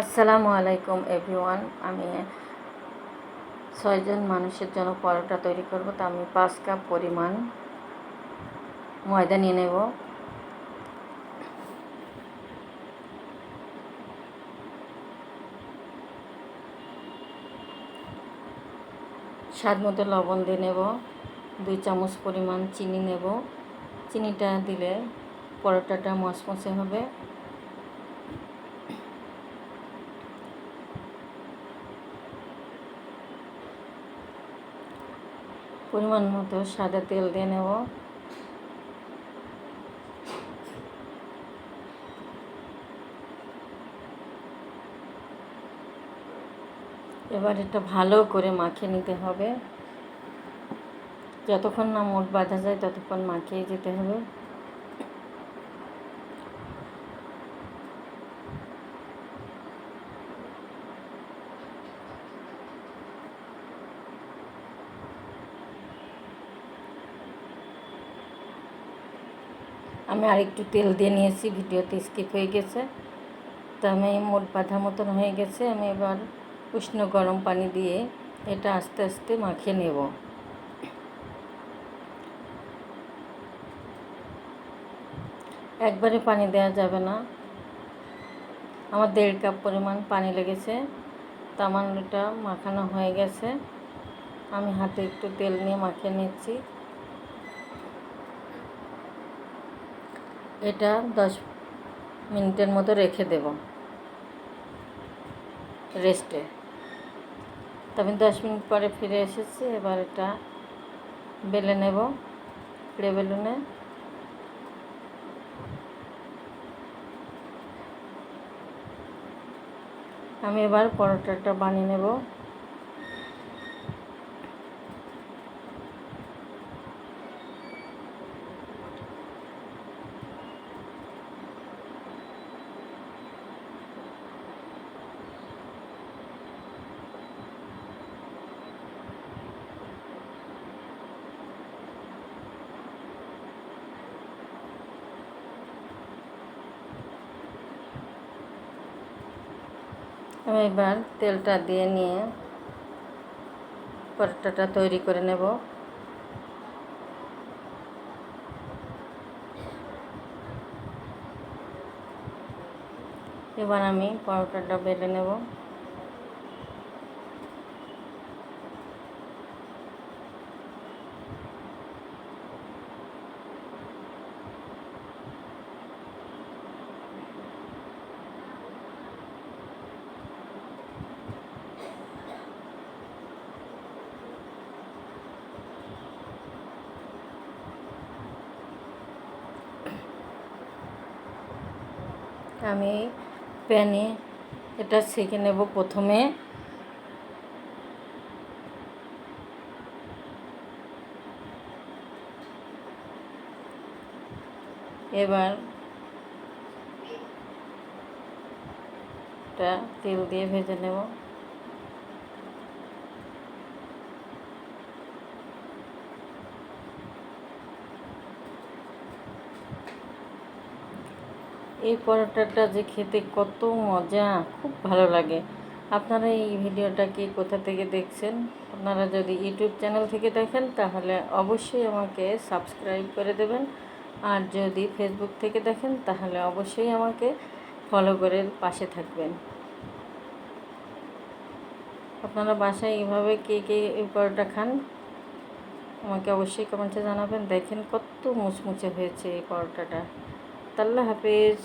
আসসালামু আলাইকুম, এভরিওয়ান। আমি ছয়জন মানুষের জন্য পরোটা তৈরি করব, তা আমি পাঁচ কাপ পরিমাণ ময়দা নিয়ে নেব। স্বাদ মতো লবণ দিয়ে নেব, দুই চামচ পরিমাণ চিনি নেব। চিনিটা দিলে পরোটাটা মচমচে হবে। পরিমাণ মতো সাদা তেল দিয়ে নেব। এবার এটা ভালো করে মাখিয়ে নিতে হবে। যতক্ষণ না মোট বাঁধা যায় ততক্ষণ মাখিয়ে যেতে হবে। আমি আরেকটু তেল দিয়ে নিয়েছি, ভিডিওতে স্কিপ হয়ে গেছে। তো আমি মোট বাঁধা মতন হয়ে গেছে, আমি এবার উষ্ণ গরম পানি দিয়ে এটা আস্তে আস্তে মাখিয়ে নেব। একবারে পানি দেওয়া যাবে না। আমার দেড় কাপ পরিমাণ পানি লেগেছে তো আমার এটা মাখানো হয়ে গেছে। আমি হাতে একটু তেল নিয়ে মাখিয়ে নিচ্ছি। এটা দশ মিনিটের মতো রেখে দেব। রেস্টে। তো আমি দশ মিনিট পরে ফিরে এসেছি, এবার এটা বেলে নেব প্লে বেলুনে। আমি এবার পরোটাটা বানিয়ে নেব। আমি এবার তেলটা দিয়ে নিয়ে পরোটাটা তৈরি করে নেব। এবার আমি পরোটাটা বেলে নেব। আমি প্যানে এটা সেঁকে নেব প্রথমে। এবার এটা তেল দিয়ে ভেজে নেব। এই পরোটাটা যে খেতে কত মজা, খুব ভালো লাগে। আপনারা এই ভিডিওটাকে কোথা থেকে দেখছেন? আপনারা যদি ইউটিউব চ্যানেল থেকে দেখেন, তাহলে অবশ্যই আমাকে সাবস্ক্রাইব করে দেবেন। আর যদি ফেসবুক থেকে দেখেন, তাহলে অবশ্যই আমাকে ফলো করে পাশে থাকবেন। আপনারা বাসায় এইভাবে কে কে এই পরোটা খান, আমাকে অবশ্যই কমেন্টে জানাবেন। দেখেন কত মুচমুচে হয়েছে এই পরোটাটা। আল্লাহ হাফেজ।